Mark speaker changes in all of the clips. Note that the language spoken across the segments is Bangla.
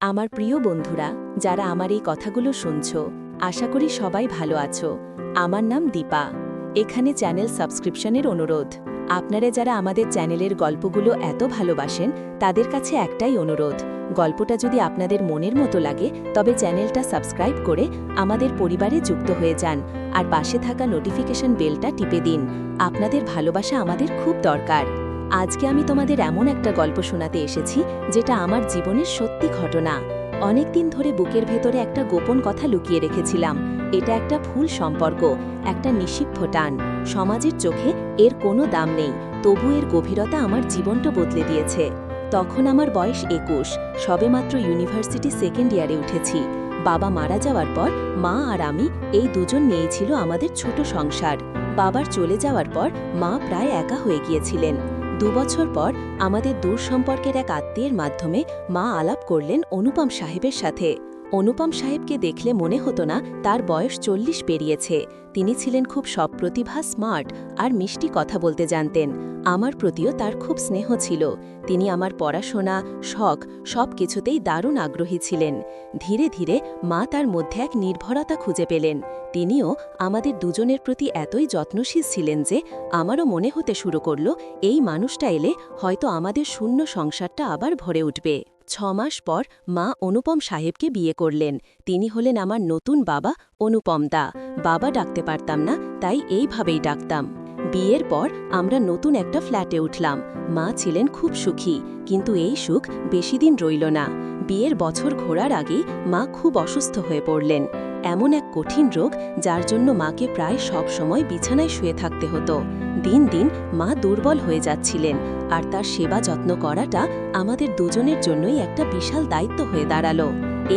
Speaker 1: আমার প্রিয় বন্ধুরা, যারা আমার এই কথাগুলো শুনছ, আশা করি সবাই ভালো আছো। আমার নাম দীপা। এখানে চ্যানেল সাবস্ক্রিপশনের অনুরোধ। আপনারা যারা আমাদের চ্যানেলের গল্পগুলো এত ভালোবাসেন, তাদের কাছে একটাই অনুরোধ। গল্পটা যদি আপনাদের মনের মতো লাগে, তবে চ্যানেলটা সাবস্ক্রাইব করে আমাদের পরিবারে যুক্ত হয়ে যান, আর পাশে থাকা নোটিফিকেশন বেলটা টিপে দিন। আপনাদের ভালোবাসা আমাদের খুব দরকার। আজকে আমি তোমাদের এমন একটা গল্প শোনাতে এসেছি, যেটা আমার জীবনের সত্যি ঘটনা। অনেক দিন ধরে বুকের ভেতরে একটা গোপন কথা লুকিয়ে রেখেছিলাম। এটা একটা ভুল সম্পর্ক, একটা নিষিদ্ধ টান। সমাজের চোখে এর কোনো দাম নেই, তবু এর গভীরতা আমার জীবনটা বদলে দিয়েছে। তখন আমার বয়স একুশ, সবেমাত্র ইউনিভার্সিটি সেকেন্ড ইয়ারে উঠেছি। বাবা মারা যাওয়ার পর মা আর আমি এই দুজন নিয়েছিল আমাদের ছোট সংসার। বাবার চলে যাওয়ার পর মা প্রায় একা হয়ে গিয়েছিলেন। দুবছর পর আমাদের দূর সম্পর্কের এক আত্মীয়ের মাধ্যমে মা আলাপ করলেন অনুপম সাহেবের সাথে। অনুপম সাহেবকে দেখলে মনে হতো না তার বয়স চল্লিশ পেরিয়েছে। তিনি ছিলেন খুব সপ্রতিভা, স্মার্ট আর মিষ্টি কথা বলতে জানতেন। আমার প্রতিও তার খুব স্নেহ ছিল। তিনি আমার পড়াশোনা, শখ সব কিছুতেই দারুণ আগ্রহী ছিলেন। ধীরে ধীরে মা তার মধ্যে এক নির্ভরতা খুঁজে পেলেন। তিনিও আমাদের দুজনের প্রতি এতই যত্নশীল ছিলেন যে আমারও মনে হতে শুরু করল, এই মানুষটা এলে হয়তো আমাদের শূন্য সংসারটা আবার ভরে উঠবে। ছমাস পর মা অনুপম সাহেবকে বিয়ে করলেন। তিনি হলেন আমার নতুন বাবা অনুপম দা। বাবা ডাকতে পারতাম না, তাই এইভাবেই ডাকতাম। বিয়ের পর আমরা নতুন একটা ফ্ল্যাটে উঠলাম। মা ছিলেন খুব সুখী, কিন্তু এই সুখ বেশি দিন রইল না। বিয়ের বছর ঘোরার আগে মা খুব অসুস্থ হয়ে পড়লেন। এমন এক কঠিন রোগ যার জন্য মাকে প্রায় সব সময় বিছানায় শুয়ে থাকতে হতো। দিন দিন মা দুর্বল হয়ে যাচ্ছিলেন, আর তার সেবা যত্ন করাটা আমাদের দুজনের জন্যই একটা বিশাল দায়িত্ব হয়ে দাঁড়াল।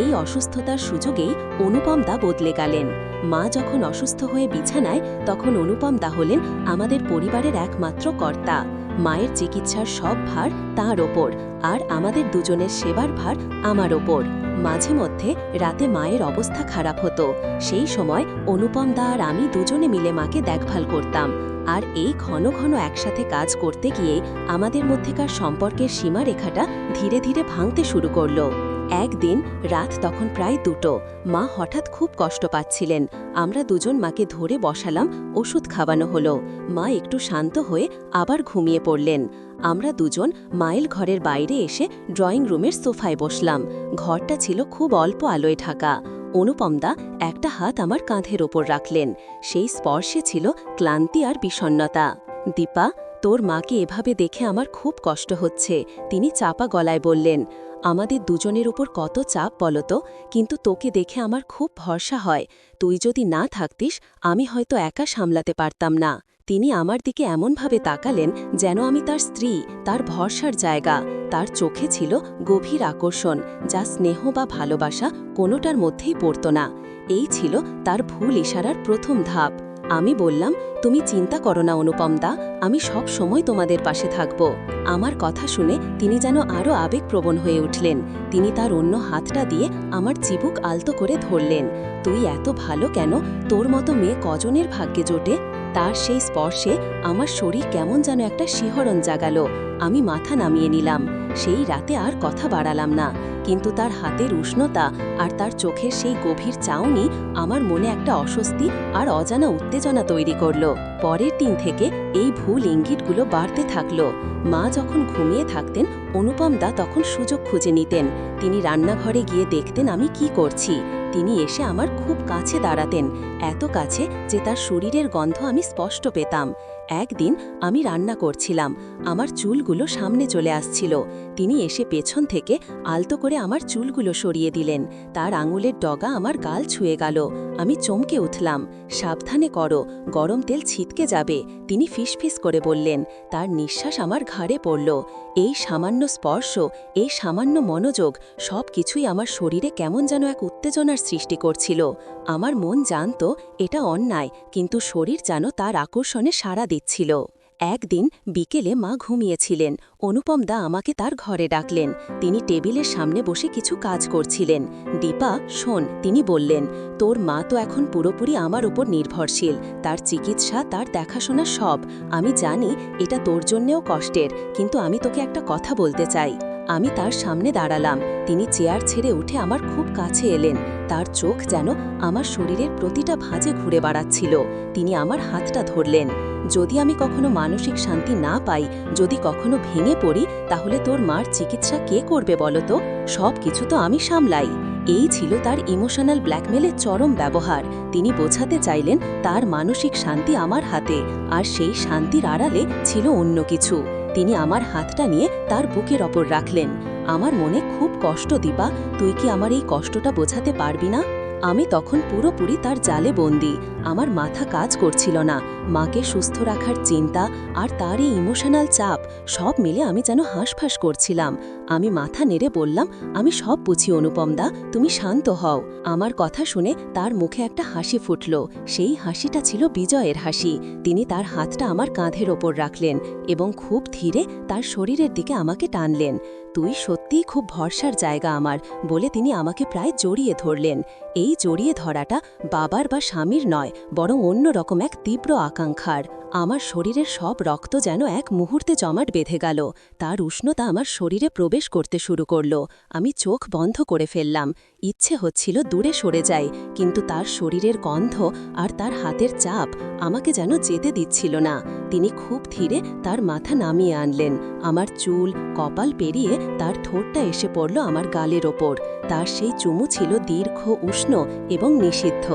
Speaker 1: এই অসুস্থতার সুযোগেই অনুপম দা বদলে গেলেন। মা যখন অসুস্থ হয়ে বিছানায়, তখন অনুপম দা হলেন আমাদের পরিবারের একমাত্র কর্তা। মায়ের চিকিৎসার সব ভার তার ওপর, আর আমাদের দুজনের সেবার ভার আমার ওপর। মাঝে মধ্যে রাতে মায়ের অবস্থা খারাপ হতো। সেই সময় অনুপম দা আর আমি দুজনে মিলে মাকে দেখভাল করতাম। আর এই ঘন ঘন একসাথে কাজ করতে গিয়ে আমাদের মধ্যেকার সম্পর্কের সীমারেখাটা ধীরে ধীরে ভাঙতে শুরু করল। একদিন রাত তখন প্রায় দুটো। মা হঠাৎ খুব কষ্ট পাচ্ছিলেন। আমরা দুজন মাকে ধরে বসালাম, ওষুধ খাওয়ানো হলো। মা একটু শান্ত হয়ে আবার ঘুমিয়ে পড়লেন। আমরা দুজন মাইল ঘরের বাইরে এসে ড্রয়িং রুমের সোফায় বসলাম। ঘরটা ছিল খুব অল্প আলোয় ঢাকা। অনুপমদা একটা হাত আমার কাঁধের ওপর রাখলেন। সেই স্পর্শে ছিল ক্লান্তি আর বিষণ্নতা দীপা তোর মাকে এভাবে দেখে আমার খুব কষ্ট হচ্ছে, তিনি চাপা গলায় বললেন। আমাদের দুজনের উপর কত চাপ বলতো, কিন্তু তোকে দেখে আমার খুব ভরসা হয়। তুই যদি না থাকতিস, আমি হয়তো একা সামলাতে পারতাম না। তিনি আমার দিকে এমনভাবে তাকালেন যেন আমি তার স্ত্রী, তার ভরসার জায়গা, তার চোখে ছিল গভীর আকর্ষণ, যা স্নেহ বা ভালোবাসা কোনোটার মধ্যেই পড়ত না। এই ছিল তার ভুল ইশারার প্রথম ধাপ। আমি বললাম, তুমি চিন্তা করো না অনুপম দা আমি সব সময় তোমাদের পাশে থাকব। আমার কথা শুনে তিনি যেন আরও আবেগপ্রবণ হয়ে উঠলেন। তিনি তার অন্য হাতটা দিয়ে আমার চিবুক আলতো করে ধরলেন। তুই এত ভালো কেন? তোর মতো মেয়ে কজনের ভাগ্যে জোটে? তার সেই স্পর্শে আমার শরীর কেমন যেন একটা শিহরণ জাগালো। আমি মাথা নামিয়ে নিলাম। সেই রাতে আর কথা বাড়ালাম না। কিন্তু তার হাতের উষ্ণতা আর তার চোখের সেই গভীর চাউনি আমার মনে একটা অস্বস্তি আর অজানা উত্তেজনা তৈরি করল। পরের দিন থেকে এই ভুল ইঙ্গিতগুলো বাড়তে থাকল। মা যখন ঘুমিয়ে থাকতেন, অনুপম দা তখন সুযোগ খুঁজে নিতেন। তিনি রান্নাঘরে গিয়ে দেখতেন আমি কি করছি। তিনি এসে আমার খুব কাছে দাঁড়াতেন, এত কাছে যে তার শরীরের গন্ধ আমি স্পষ্ট পেতাম। একদিন আমি রান্না করছিলাম। আমার চুলগুলো সামনে চলে আসছিল। তিনি এসে পেছন থেকে আলতো করে আমার চুলগুলো সরিয়ে দিলেন। তার আঙুলের ডগা আমার গাল ছুঁয়ে গেল। আমি চমকে উঠলাম। সাবধানে করো, গরম তেল ছিটকে যাবে। তিনি ফিসফিস করে বললেন, তার নিঃশ্বাস আমার ঘাড়ে পড়ল। এই সামান্য স্পর্শ, এই সামান্য মনোযোগ সব কিছুই আমার শরীরে কেমন যেন এক উত্তেজনার সৃষ্টি করছিল। আমার মন জানত এটা অন্যায়, কিন্তু শরীর যেন তার আকর্ষণে সাড়া দিচ্ছিল। একদিন বিকেলে মা ঘুমিয়েছিলেন। অনুপম দা আমাকে তার ঘরে ডাকলেন। তিনি টেবিলের সামনে বসে কিছু কাজ করছিলেন। দীপা, শোন, তিনি বললেন, তোর মা তো এখন পুরোপুরি আমার উপর নির্ভরশীল। তার চিকিৎসা, তার দেখাশোনা সব। আমি জানি এটা তোর জন্যেও কষ্টের, কিন্তু আমি তোকে একটা কথা বলতে চাই। আমি তার সামনে দাঁড়ালাম। তিনি চেয়ার ছেড়ে উঠে আমার খুব কাছে এলেন। তার চোখ যেন আমার শরীরের প্রতিটা ভাঁজে ঘুরে বেড়াচ্ছিল। তিনি আমার হাতটা ধরলেন। যদি আমি কখনো মানসিক শান্তি না পাই, যদি কখনো ভেঙে পড়ি, তাহলে তোর মার চিকিৎসা কে করবে বলতো সব কিছু তো আমি সামলাই। এই ছিল তার ইমোশনাল ব্ল্যাকমেলের চরম ব্যবহার। তিনি বোঝাতে চাইলেন, তার মানসিক শান্তি আমার হাতে। আর সেই শান্তির আড়ালে ছিল অন্য কিছু। তিনি আমার হাতটা নিয়ে তার বুকের ওপর রাখলেন। আমার মনে খুব কষ্ট দিবা তুই কি আমার এই কষ্টটা বোঝাতে পারবি না? আমি তখন পুরোপুরি তার জালে বন্দি। আমার মাথা কাজ করছিল না। মাকে সুস্থ রাখার চিন্তা আর তার এই ইমোশনাল চাপ সব মিলে আমি যেন হাঁসফাঁস করছিলাম। আমি মাথা নেড়ে বললাম, আমি সব বুঝি, অনুপমদা, তুমি শান্ত হও। আমার কথা শুনে তার মুখে একটা হাসি ফুটল। সেই হাসিটা ছিল বিজয়ের হাসি। তিনি তার হাতটা আমার কাঁধের ওপর রাখলেন এবং খুব ধীরে তার শরীরের দিকে আমাকে টানলেন। তুই সত্যিই খুব ভরসার জায়গা আমার বলে তিনি আমাকে প্রায় জড়িয়ে ধরলেন। এই জড়িয়ে ধরাটা বাবার বা স্বামীর নয়, বরং অন্য রকম এক তীব্র আকাঙ্ক্ষার। আমার শরীরের সব রক্ত যেন এক মুহূর্তে জমাট বেঁধে গেল। তার উষ্ণতা আমার শরীরে প্রবেশ করতে শুরু করল। আমি চোখ বন্ধ করে ফেললাম। ইচ্ছে হচ্ছিল দূরে সরে যাই, কিন্তু তার শরীরের গন্ধ আর তার হাতের চাপ আমাকে যেন যেতে দিচ্ছিল না। তিনি খুব ধীরে তার মাথা নামিয়ে আনলেন। আমার চুল, কপাল পেরিয়ে তার ঠোঁটটা এসে পড়ল আমার গালের ওপর। তার সেই চুমু ছিল দীর্ঘ, উষ্ণ এবং নিষিদ্ধ।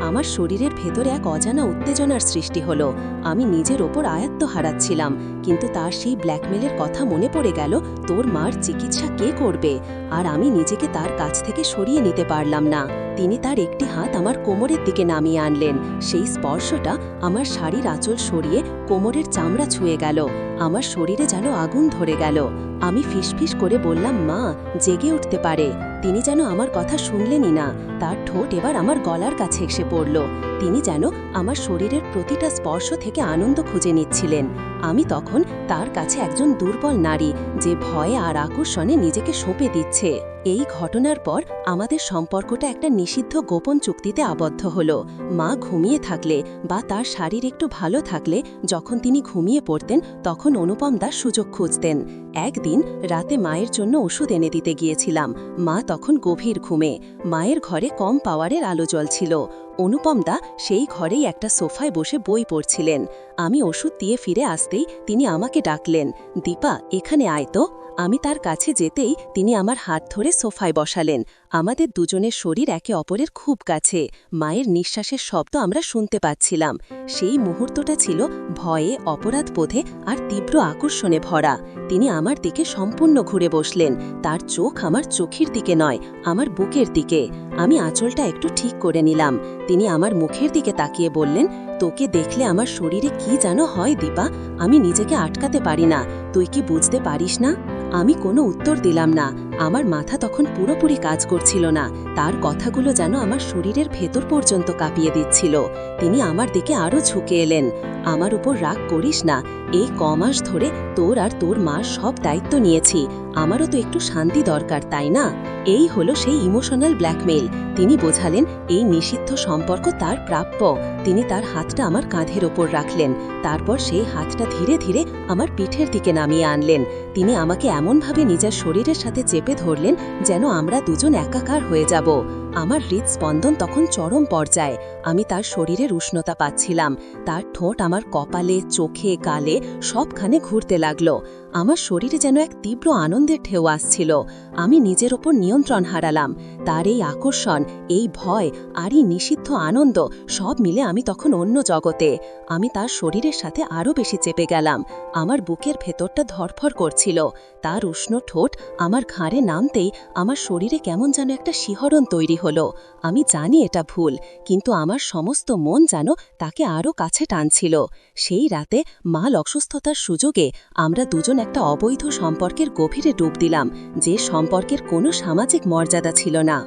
Speaker 1: আমার শরীরের ভেতরে এক অজানা উত্তেজনার সৃষ্টি হল। আমি নিজের ওপর আয়ত্ত হারাচ্ছিলাম, কিন্তু তার সেই ব্ল্যাকমেলের কথা মনে পড়ে গেল, তোর মার চিকিৎসা কে করবে? আর আমি নিজেকে তার কাছ থেকে সরিয়ে নিতে পারলাম না। তিনি তার একটি হাত আমার কোমরের দিকে নামিয়ে আনলেন। সেই স্পর্শটা আমার শাড়ির আঁচল সরিয়ে কোমরের চামড়া ছুঁয়ে গেল। আমার শরীরে যেন আগুন ধরে গেল। আমি ফিসফিস করে বললাম, মা, জেগে উঠতে পারে। তিনি যেন আমার কথা শুনলেনই না। তার ঠোঁট এবার আমার গলার কাছে এসে পড়ল। তিনি যেন আমার শরীরের প্রতিটা স্পর্শ থেকে আনন্দ খুঁজে নিচ্ছিলেন। আমি তখন তার কাছে একজন দুর্বল নারী, যে ভয়ে আর আকর্ষণে নিজেকে সঁপে দিচ্ছে। এই ঘটনার পর আমাদের সম্পর্কটা একটা নিষিদ্ধ গোপন চুক্তিতে আবদ্ধ হল। মা ঘুমিয়ে থাকলে বা তার শারীর একটু ভালো থাকলে যখন তিনি ঘুমিয়ে পড়তেন তখন অনুপম দাস সুযোগ খুঁজতেন। একদিন রাতে মায়ের জন্য ওষুধ এনে দিতে গিয়েছিলাম। মা তখন গভীর ঘুমে। মায়ের ঘরে কম পাওয়ারের আলো জ্বলছিল অনুপম দা সেই ঘরেই একটা সোফায় বসে বই পড়ছিলেন। আমি ওষুধ দিয়ে ফিরে আসতেই তিনি আমাকে ডাকলেন, দীপা, এখানে আয় তো। আমি তার কাছে যেতেই তিনি আমার হাত ধরে সোফায় বসালেন। আমাদের দুজনের শরীর একে অপরের খুব কাছে। মায়ের নিঃশ্বাসের শব্দ আমরা শুনতে পাচ্ছিলাম। সেই মুহূর্তটা ছিল ভয়ে অপরাধবোধে আর তীব্র আকর্ষণে ভরা। তিনি আমার দিকে সম্পূর্ণ ঘুরে বসলেন। তার চোখ আমার চোখের দিকে নয়, আমার বুকের দিকে। আমি আঁচলটা একটু ঠিক করে নিলাম। তিনি আমার মুখের দিকে তাকিয়ে বললেন, তোকে দেখলে আমার শরীরে কি যেন হয় দীপা? আমি নিজেকে আটকাতে পারি না। তুই কি বুঝতে পারিস না? আমি কোনো উত্তর দিলাম না। আমার মাথা তখন পুরোপুরি কাজ করছিল না। তার কথাগুলো যেন আমার শরীরের ভেতর পর্যন্ত কাঁপিয়ে দিচ্ছিল। তিনি আমার দিকে আরও ঝুঁকে এলেন। আমার উপর রাগ করিস না। এই কমাস ধরে তোর আর তোর মার সব দায়িত্ব নিয়েছি। আমারও তো একটু শান্তি দরকার, তাই না? এই হলো সেই ইমোশনাল ব্ল্যাকমেল তিনি বোঝালেন, এই নিষিদ্ধ সম্পর্ক তার প্রাপ্য। তিনি তার হাতটা আমার কাঁধের ওপর রাখলেন। তারপর সেই হাতটা ধীরে ধীরে আমার পিঠের দিকে নামিয়ে আনলেন। তিনি আমাকে এমনভাবে নিজের শরীরের সাথে চেপে ধরলেন যেন আমরা দুজন একাকার হয়ে যাব। আমার হৃদস্পন্দন তখন চরম পর্যায়ে। আমি তার শরীরের উষ্ণতা পাচ্ছিলাম। তার ঠোঁট আমার কপালে, চোখে, গালে সবখানে ঘুরতে লাগল। আমার শরীরে যেন এক তীব্র আনন্দের ঢেউ আসছিল। আমি নিজের ওপর নিয়ন্ত্রণ হারালাম। তার এই আকর্ষণ, এই ভয় আর এই নিষিদ্ধ আনন্দ সব মিলে আমি তখন অন্য জগতে। আমি তার শরীরের সাথে আরও বেশি চেপে গেলাম। আমার বুকের ভেতরটা ধরফর করছিল। তার উষ্ণ ঠোঁট আমার ঘাড়ে নামতেই আমার শরীরে কেমন যেন একটা শিহরণ তৈরি হলো, আমি জানি এটা ভুল, কিন্তু আমার সমস্ত মন যেন তাকে আরও কাছে টানছিল। সেই রাতে মাল অসুস্থতার সুযোগে আমরা দুজন একটা অবৈধ সম্পর্কের গভীরে ডুব দিলাম, যে সম্পর্কের কোনো সামাজিক মর্যাদা ছিল না।